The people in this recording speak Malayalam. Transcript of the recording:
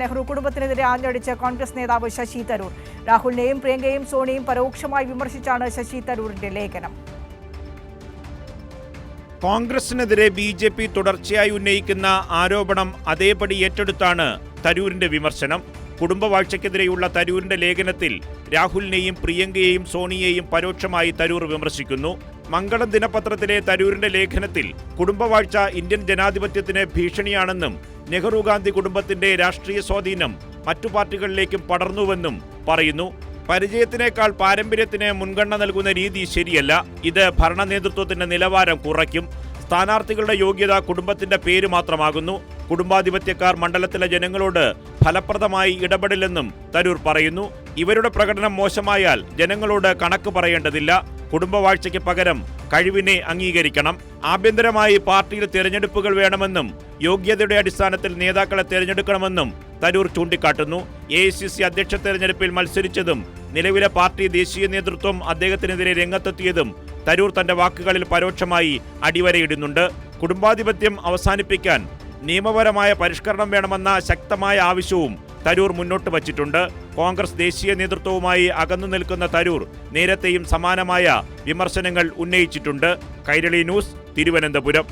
നെഹ്റു കുടുംബത്തിനെതിരെ ആഞ്ഞടിച്ച് കോൺഗ്രസ് നേതാവ് ശശി തരൂർ. രാഹുലിനെയും പ്രിയങ്കയും സോണിയും പരോക്ഷമായി വിമർശിച്ചാണ് ശശി തരൂരിന്റെ ലേഖനം. കോൺഗ്രസിനെതിരെ ബി ജെ പി തുടർച്ചയായി ഉന്നയിക്കുന്ന ആരോപണം അതേപടി ഏറ്റെടുത്താണ് തരൂരിന്റെ വിമർശനം. കുടുംബവാഴ്ചയ്ക്കെതിരെയുള്ള തരൂരിന്റെ ലേഖനത്തിൽ രാഹുലിനെയും പ്രിയങ്കയെയും സോണിയെയും പരോക്ഷമായി തരൂർ വിമർശിക്കുന്നു. മംഗളം ദിനപത്രത്തിലെ തരൂരിന്റെ ലേഖനത്തിൽ കുടുംബവാഴ്ച ഇന്ത്യൻ ജനാധിപത്യത്തിന് ഭീഷണിയാണെന്നും നെഹ്റു ഗാന്ധി കുടുംബത്തിന്റെ രാഷ്ട്രീയ സ്വാധീനം മറ്റു പാർട്ടികളിലേക്കും പടർന്നുവെന്നും പറയുന്നു. പരിചയത്തിനേക്കാൾ പാരമ്പര്യത്തിന് മുൻഗണന നൽകുന്ന രീതി ശരിയല്ല. ഇത് ഭരണ നേതൃത്വത്തിന്റെ നിലവാരം കുറയ്ക്കും. സ്ഥാനാർത്ഥികളുടെ യോഗ്യത കുടുംബത്തിന്റെ പേര് മാത്രമാകുന്നു. കുടുംബാധിപത്യക്കാർ മണ്ഡലത്തിലെ ജനങ്ങളോട് ഫലപ്രദമായി ഇടപെടില്ലെന്നും തരൂർ പറയുന്നു. ഇവരുടെ പ്രകടനം മോശമായാൽ ജനങ്ങളോട് കണക്ക് പറയേണ്ടതില്ല. കുടുംബവാഴ്ചയ്ക്ക് പകരം കഴിവിനെ അംഗീകരിക്കണം. ആഭ്യന്തരമായി പാർട്ടിയിൽ തിരഞ്ഞെടുപ്പുകൾ വേണമെന്നും യോഗ്യതയുടെ അടിസ്ഥാനത്തിൽ നേതാക്കളെ തിരഞ്ഞെടുക്കണമെന്നും തരൂർ ചൂണ്ടിക്കാട്ടുന്നു. എ അധ്യക്ഷ തെരഞ്ഞെടുപ്പിൽ മത്സരിച്ചതും നിലവിലെ പാർട്ടി ദേശീയ നേതൃത്വം അദ്ദേഹത്തിനെതിരെ രംഗത്തെത്തിയതും തരൂർ തന്റെ വാക്കുകളിൽ പരോക്ഷമായി അടിവരയിടുന്നുണ്ട്. കുടുംബാധിപത്യം അവസാനിപ്പിക്കാൻ നിയമപരമായ പരിഷ്കരണം വേണമെന്ന ശക്തമായ ആവശ്യവും തരൂർ മുന്നോട്ട് വച്ചിട്ടുണ്ട്. കോൺഗ്രസ് ദേശീയ നേതൃത്വവുമായി അകന്നു നിൽക്കുന്ന തരൂർ നേരത്തെയും സമാനമായ വിമർശനങ്ങൾ ഉന്നയിച്ചിട്ടുണ്ട്. കൈരളി ന്യൂസ് തിരുവനന്തപുരം.